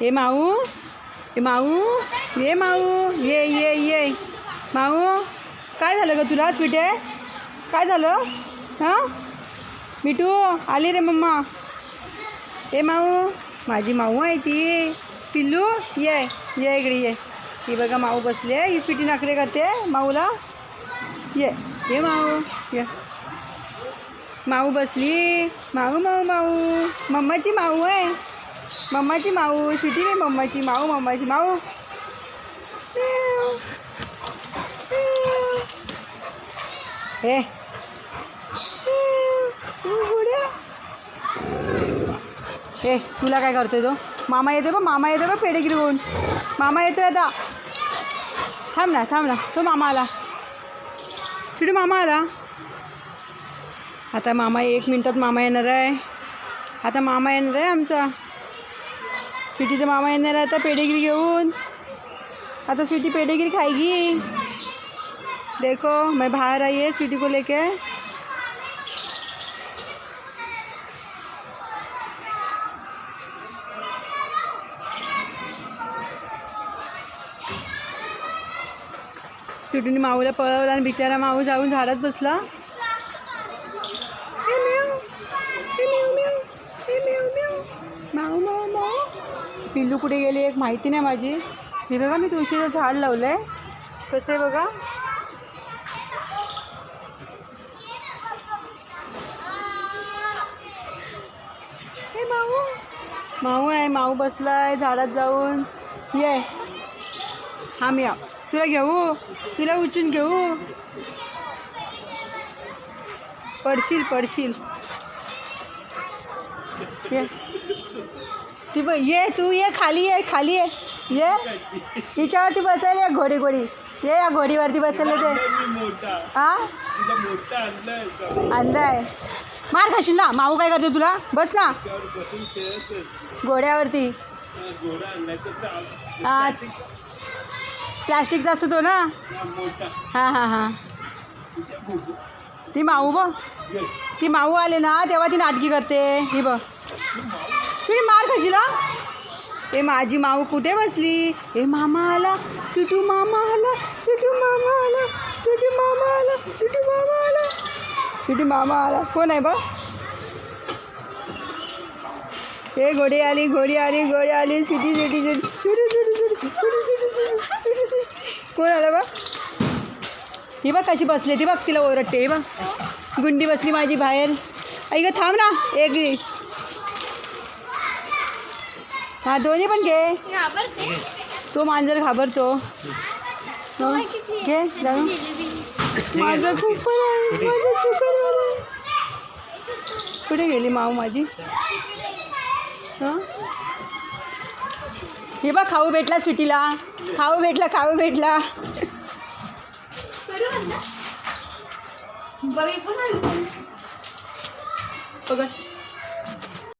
हे माऊ हे माऊ ये माऊ ये ये ये. माऊ काय झालं ग तुला स्वीटे? काय झालं? हां? मिठू आली रे मम्मा. ए माऊ माझी माऊ आहे ती. पिल्लू ये ये इकडे ये. ही बघा माऊ बसले ही स्वीटी नाकरे करते माऊला. ये ये माऊ ये. माऊ बसली. माऊ माऊ माऊ. मम्माची माऊ आहे. मम्माची माऊ शिटी नाही मम्माची माऊ मम्माची माऊ. हे. ए तुला काय करतोय तो? मामा येते बा मामा येते बा पेडेगिरी होऊन मामा येतोय आता. थांब ना थांब ना. तो मामा आला. शिडू मामा आला. आता मामा एक मिनटात मामा येणार आहे. आता मामा येणार आहे आमचा. स्वीटीचा मामा येणार आहे आता पेडेगिरी घेऊन. आता स्वीटी पेडेगिरी खाएगी देखो मैं बाहर आई है स्वीटी को लेके. स्वीटीने माऊला पळवला आणि बिचारा माऊ जाऊन झाडात बसला. पिल्लू कुठे गेली एक माहिती नाही माझी. हे बघा मी तुळशीचं झाड लावलं आहे कसं आहे बघा? हे माऊ माऊ आहे माऊ बसलाय झाडात जाऊन. ये. हा मी या तुला घेऊ? तुला उचून घेऊ? पडशील पडशील. ये। ती ब ये तू ये खाली ये खाली ये. ये. हिच्यावरती बसायला ये घोडी घोडी? ये या घोडीवरती बसायला ते. हा? अंदाय मार खाशील ना. माऊ काय करते तुला? बस ना. घोड्यावरती. हा प्लास्टिकचा असतो तो ना. हां हां हां ती माऊ बघ. ती माऊ आले ना तेव्हा ती नाटकी करते. ही बघ. तुम्ही मार कशीला? हे ए माझी माऊ कुठे बसली? ए मामा आला सुटू मामा आला सुटू मामा आला सुटू मामा आला सुटू मामा आला सुटू मामा आला कोण आहे बघ? ए घोडी आली घोडी आली घोडी आली. सिटी सिटी सुटी सुटी सुटी सुटी सुटी सुटी सुटी सुटी सुटी. कोण आलं बघ? ही बघ कशी बसली ती बघ तिला ओरडते ही बघ. गुंडी बसली माझी बाहेर. आई ग थांब ना एक हा दोन्ही पण घे. तो मांजर घाबरतो. घे जाऊ. माझं खूप कुठे गेली माऊ माझी? हं? हे बघ खाऊ भेटला स्वीटीला. खाऊ भेटला खाऊ भेटला. Bawi po na. Pagod.